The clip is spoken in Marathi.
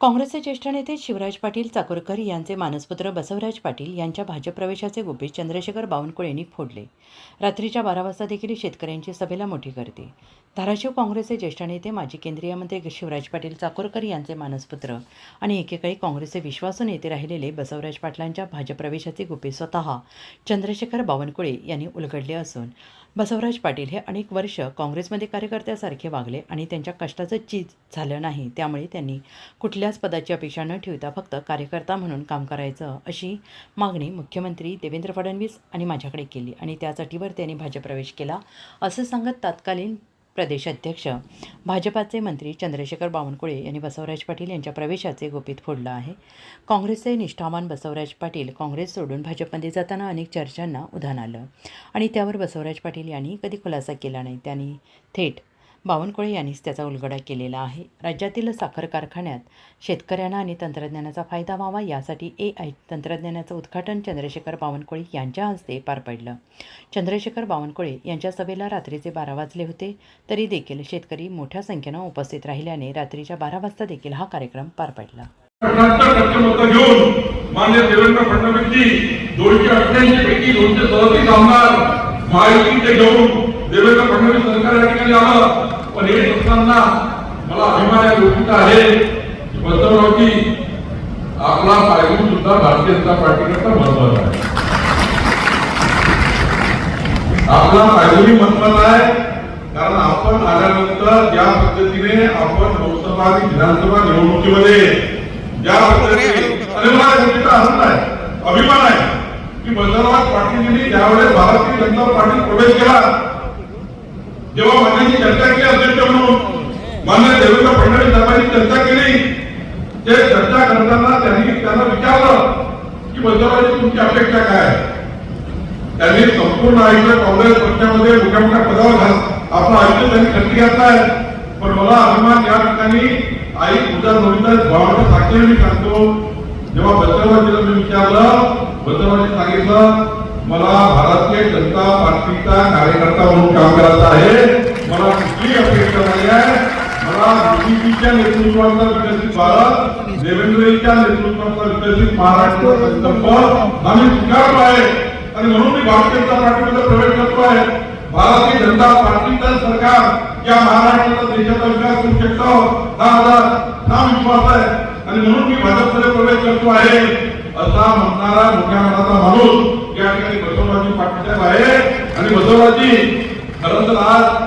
काँग्रेसचे ज्येष्ठ नेते शिवराज पाटील चाकूरकर यांचे मानसपुत्र बसवराज पाटील यांच्या भाजप प्रवेशाचे गुपित चंद्रशेखर बावनकुळे यांनी फोडले. रात्रीच्या बारा वाजता देखील शेतकऱ्यांची सभेला मोठी गर्दी. धाराशिव काँग्रेसचे ज्येष्ठ नेते माजी केंद्रीय मंत्री शिवराज पाटील चाकूरकर यांचे मानसपुत्र आणि एकेकाळी काँग्रेसचे विश्वासू नेते राहिलेले बसवराज पाटलांच्या भाजप प्रवेशाचे गुपित स्वतः चंद्रशेखर बावनकुळे यांनी उलगडले असून बसवराज पाटील हे अनेक वर्ष काँग्रेसमध्ये कार्यकर्त्यासारखे वागले आणि त्यांच्या कष्टाचं चीज झालं नाही त्यामुळे त्यांनी कुठल्याच पदाची अपेक्षा न ठेवता फक्त कार्यकर्ता म्हणून काम करायचं अशी मागणी मुख्यमंत्री देवेंद्र फडणवीस आणि माझ्याकडे केली आणि त्याच अटीवर त्यांनी भाजप प्रवेश केला. असं सांगत तत्कालीन प्रदेशाध्यक्ष भाजपाचे मंत्री चंद्रशेखर बावनकुळे यांनी बसवराज पाटील यांच्या प्रवेशाचे गुपित फोडलं आहे. काँग्रेसचे निष्ठावान बसवराज पाटील काँग्रेस सोडून भाजपमध्ये जाताना अनेक चर्चांना उधाण आलं आणि त्यावर बसवराज पाटील यांनी कधी खुलासा केला नाही. त्यांनी थेट बावनकुळे यांनीच त्याचा उलगडा केलेला आहे. राज्यातील साखर कारखान्यात शेतकऱ्यांना आणि तंत्रज्ञानाचा फायदा व्हावा यासाठी ए आय तंत्रज्ञानाचं उद्घाटन चंद्रशेखर बावनकुळे यांच्या हस्ते पार पडलं. चंद्रशेखर बावनकुळे यांच्या सभेला रात्रीचे बारा वाजले होते. तरी देखील शेतकरी मोठ्या संख्येनं उपस्थित राहिल्याने रात्रीच्या बारा वाजता देखील हा कार्यक्रम पार पडला. मान्य देवेंद्र फडणवीसजी दोनशे अठ्ठ्याऐंशी पैकी दोनशे सदतीस आमदार महायुतीचे घेऊन देवेंद्र फडणवीस सरकार या ठिकाणी आलं. पण हे असताना मला अभिमान या गोष्टीचा आहे. की बसवरावजी आपला पायगुण सुद्धा भारतीय जनता पार्टीकरता महत्त्वाचा आहे. आपला पायगुणी महत्त्वाचा आहे. कारण आपण आल्यानंतर ज्या पद्धतीने आपण लोकसभा आणि विधानसभा निवडणुकीमध्ये ज्या पद्धतीने मला गोष्टीचा आनंद आहे अभिमान आहे की बसवराज पाटीलजींनी ज्यावेळेस भारतीय जनता पार्टीत प्रवेश केला जेव्हा माझ्याशी चर्चा केली मान्य देवेंद्र फडणवीस साहेबांनी चर्चा केली. ते चर्चा करताना त्यांनी त्यांना विचारलं की बसवराजी तुमची अपेक्षा काय त्यांनी संपूर्ण आयुष्य काँग्रेस पक्षामध्ये मोठ्या मोठ्या पदावर घाल आपलं आयुष्य त्यांनी खर्ची घातलाय पण मला अभिमान या ठिकाणी आई पूजा नोंदीचा भावना साक्षर मी सांगतो. जेव्हा बसवराजीला मी विचारलं बसवराजी सांगितलं मला भारतीय जनता पार्टीचा कार्यकर्ता म्हणून काम करायचं आहे. मला कुठली अपेक्षा नाही आहे. बीजेपीच्या नेतृत्वाचा विकसित भारत देवेंद्रजीच्या नेतृत्वाचा विकसित महाराष्ट्र संकल्प आम्ही स्वीकारलो आहे. आणि म्हणून मी भारतीय जनता पार्टीमध्ये प्रवेश करतो आहे भारतीय जनता पार्टीचं सरकार या महाराष्ट्राचा देशाचा विकास करू शकतो हा माझा ठाम विश्वास आहे. आणि म्हणून मी भाजपमध्ये प्रवेश करतो आहे. असा म्हणणारा मोठ्या मनाचा माणूस या ठिकाणी बसवराजी पाटील साहेब आहे. आणि बसवराजी खरं तर आज